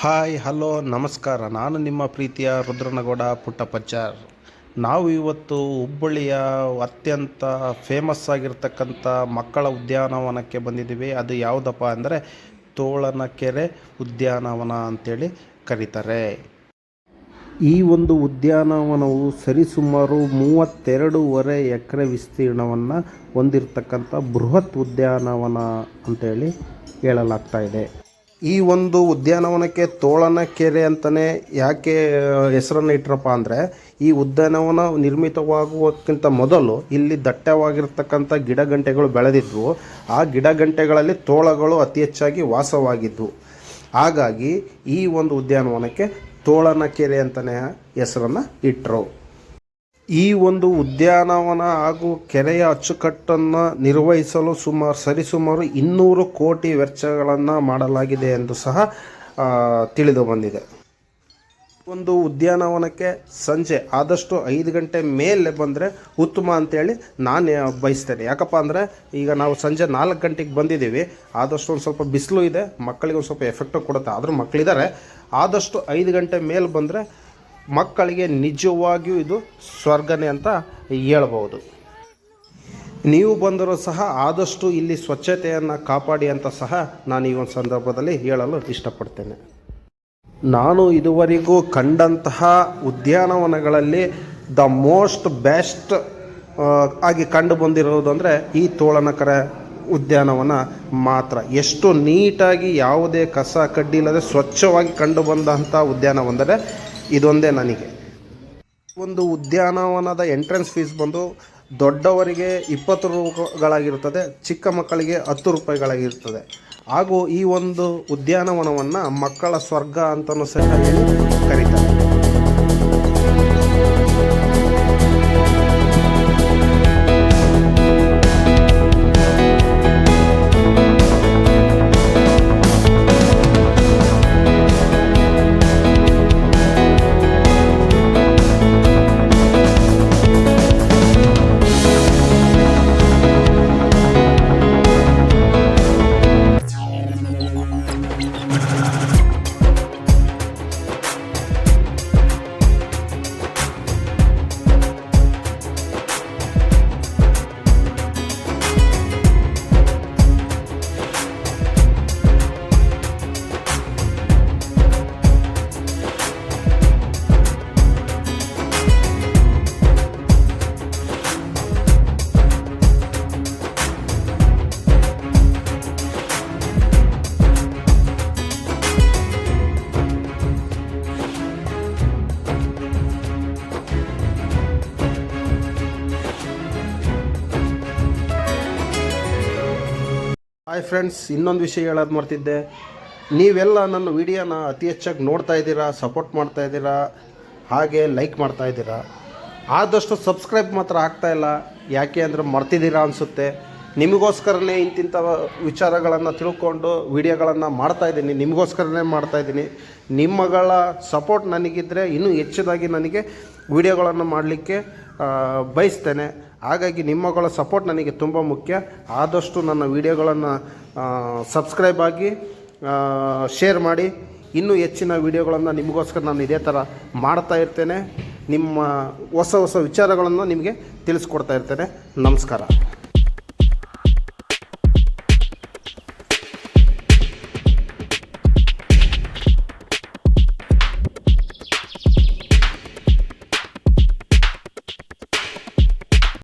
Hi, hello, ನಮಸ್ಕಾರ. ನಾನು ನಿಮ್ಮ ಪ್ರೀತಿಯ ರುದ್ರನಗೌಡ ಪುಟ್ಟಪಚ್ಚಾರ್. ನಾವು ಇವತ್ತು ಹುಬ್ಬಳ್ಳಿಯ ಅತ್ಯಂತ ಫೇಮಸ್ ಆಗಿರ್ತಕ್ಕಂಥ ಮಕ್ಕಳ ಉದ್ಯಾನವನಕ್ಕೆ ಬಂದಿದ್ದೀವಿ. ಅದು ಯಾವುದಪ್ಪ ಅಂದರೆ ತೋಳನಕೆರೆ ಉದ್ಯಾನವನ ಅಂತೇಳಿ ಕರೀತಾರೆ. ಈ ಒಂದು ಉದ್ಯಾನವನವು ಸರಿಸುಮಾರು ಮೂವತ್ತೆರಡೂವರೆ ಎಕರೆ ವಿಸ್ತೀರ್ಣವನ್ನು ಹೊಂದಿರತಕ್ಕಂಥ ಬೃಹತ್ ಉದ್ಯಾನವನ ಅಂತೇಳಿ ಹೇಳಲಾಗ್ತಾ ಇದೆ. ಈ ಒಂದು ಉದ್ಯಾನವನಕ್ಕೆ ತೋಳನ ಕೆರೆ ಅಂತಲೇ ಯಾಕೆ ಹೆಸರನ್ನು ಇಟ್ರಪ್ಪ ಅಂದರೆ, ಈ ಉದ್ಯಾನವನ ನಿರ್ಮಿತವಾಗುವುದಕ್ಕಿಂತ ಮೊದಲು ಇಲ್ಲಿ ದಟ್ಟವಾಗಿರ್ತಕ್ಕಂಥ ಗಿಡಗಂಟೆಗಳು ಬೆಳೆದಿದ್ವು. ಆ ಗಿಡಗಂಟೆಗಳಲ್ಲಿ ತೋಳಗಳು ಅತಿ ಹೆಚ್ಚಾಗಿ ವಾಸವಾಗಿದ್ವು. ಹಾಗಾಗಿ ಈ ಒಂದು ಉದ್ಯಾನವನಕ್ಕೆ ತೋಳನ ಕೆರೆ ಅಂತಲೇ ಹೆಸರನ್ನು ಇಟ್ಟರು ಈ ಒಂದು ಉದ್ಯಾನವನ ಹಾಗೂ ಕೆರೆಯ ಅಚ್ಚುಕಟ್ಟನ್ನು ನಿರ್ವಹಿಸಲು ಸುಮಾರು ಸರಿಸುಮಾರು ಇನ್ನೂರು ಕೋಟಿ ವೆಚ್ಚಗಳನ್ನು ಮಾಡಲಾಗಿದೆ ಎಂದು ಸಹ ತಿಳಿದು ಬಂದಿದೆ. ಒಂದು ಉದ್ಯಾನವನಕ್ಕೆ ಸಂಜೆ ಆದಷ್ಟು ಐದು ಗಂಟೆ ಮೇಲೆ ಬಂದರೆ ಉತ್ತಮ ಅಂತೇಳಿ ನಾನು ಬಯಸ್ತೇನೆ. ಯಾಕಪ್ಪ ಅಂದರೆ ಈಗ ನಾವು ಸಂಜೆ ನಾಲ್ಕು ಗಂಟೆಗೆ ಬಂದಿದ್ದೀವಿ. ಆದಷ್ಟು ಒಂದು ಸ್ವಲ್ಪ ಬಿಸಿಲು ಇದೆ, ಮಕ್ಕಳಿಗೆ ಒಂದು ಸ್ವಲ್ಪ ಎಫೆಕ್ಟು ಕೊಡುತ್ತೆ. ಆದರೂ ಮಕ್ಕಳಿದ್ದಾರೆ ಆದಷ್ಟು ಐದು ಗಂಟೆ ಮೇಲೆ ಬಂದರೆ ಮಕ್ಕಳಿಗೆ ನಿಜವಾಗಿಯೂ ಇದು ಸ್ವರ್ಗನೇ ಅಂತ ಹೇಳ್ಬೋದು ನೀವು ಬಂದರೂ ಸಹ ಆದಷ್ಟು ಇಲ್ಲಿ ಸ್ವಚ್ಛತೆಯನ್ನು ಕಾಪಾಡಿ ಅಂತ ಸಹ ನಾನು ಈ ಒಂದು ಸಂದರ್ಭದಲ್ಲಿ ಹೇಳಲು ಇಷ್ಟಪಡ್ತೇನೆ. ನಾನು ಇದುವರೆಗೂ ಕಂಡಂತಹ ಉದ್ಯಾನವನಗಳಲ್ಲಿ ದ ಮೋಸ್ಟ್ ಬೆಸ್ಟ್ ಆಗಿ ಕಂಡು ಬಂದಿರೋದು ಅಂದರೆ ಈ ತೋಳನಕರ ಉದ್ಯಾನವನ ಮಾತ್ರ. ಎಷ್ಟು ನೀಟಾಗಿ ಯಾವುದೇ ಕಸ ಕಡ್ಡಿ ಇಲ್ಲದೆ ಸ್ವಚ್ಛವಾಗಿ ಕಂಡು ಬಂದಂಥ ಉದ್ಯಾನವಂದರೆ ಇದೊಂದೇ ನನಗೆ. ಒಂದು ಉದ್ಯಾನವನದ ಎಂಟ್ರೆನ್ಸ್ ಫೀಸ್ ಬಂದು ದೊಡ್ಡವರಿಗೆ ಇಪ್ಪತ್ತು ರೂಪಾಯಿಗಳಾಗಿರುತ್ತದೆ, ಚಿಕ್ಕ ಮಕ್ಕಳಿಗೆ ಹತ್ತು ರೂಪಾಯಿಗಳಾಗಿರುತ್ತದೆ. ಹಾಗೂ ಈ ಒಂದು ಉದ್ಯಾನವನವನ್ನು ಮಕ್ಕಳ ಸ್ವರ್ಗ ಅಂತಲೂ ಸಹ ಕರೀತಾರೆ. ಹಾಯ್ ಫ್ರೆಂಡ್ಸ್ ಇನ್ನೊಂದು ವಿಷಯ ಹೇಳೋದು ಮಾಡ್ತಿದ್ದೆ. ನೀವೆಲ್ಲ ನನ್ನ ವಿಡಿಯೋನ ಅತಿ ಹೆಚ್ಚಾಗಿ ನೋಡ್ತಾ ಇದ್ದೀರಾ ಸಪೋರ್ಟ್ ಮಾಡ್ತಾ ಇದ್ದೀರಾ, ಹಾಗೆ ಲೈಕ್ ಮಾಡ್ತಾ ಇದ್ದೀರಾ? ಆದಷ್ಟು ಸಬ್ಸ್ಕ್ರೈಬ್ ಮಾತ್ರ ಆಗ್ತಾ ಇಲ್ಲ. ಯಾಕೆ ಅಂದರೆ ಮರ್ತಿದ್ದೀರಾ ಅನಿಸುತ್ತೆ. ನಿಮಗೋಸ್ಕರನೇ ಇಂತಿಂಥ ವಿಚಾರಗಳನ್ನು ತಿಳ್ಕೊಂಡು ವಿಡಿಯೋಗಳನ್ನು ಮಾಡ್ತಾ ಇದ್ದೀನಿ. ನಿಮಗೋಸ್ಕರನೇ ಮಾಡ್ತಾ ಇದ್ದೀನಿ. ನಿಮ್ಮಗಳ ಸಪೋರ್ಟ್ ನನಗಿದ್ದರೆ ಇನ್ನೂ ಹೆಚ್ಚದಾಗಿ ನನಗೆ ವಿಡಿಯೋಗಳನ್ನು ಮಾಡಲಿಕ್ಕೆ ಬಯಸ್ತೇನೆ. ಹಾಗಾಗಿ ನಿಮ್ಮಗಳ ಸಪೋರ್ಟ್ ನನಗೆ ತುಂಬ ಮುಖ್ಯ. ಆದಷ್ಟು ನನ್ನ ವಿಡಿಯೋಗಳನ್ನು ಸಬ್ಸ್ಕ್ರೈಬ್ ಆಗಿ ಶೇರ್ ಮಾಡಿ. ಇನ್ನೂ ಹೆಚ್ಚಿನ ವಿಡಿಯೋಗಳನ್ನು ನಿಮಗೋಸ್ಕರ ನಾನು ಇದೇ ಥರ ಮಾಡ್ತಾ ಇರ್ತೇನೆ. ನಿಮ್ಮ ಹೊಸ ಹೊಸ ವಿಚಾರಗಳನ್ನು ನಿಮಗೆ ತಿಳಿಸ್ಕೊಡ್ತಾ ಇರ್ತೇನೆ. ನಮಸ್ಕಾರ.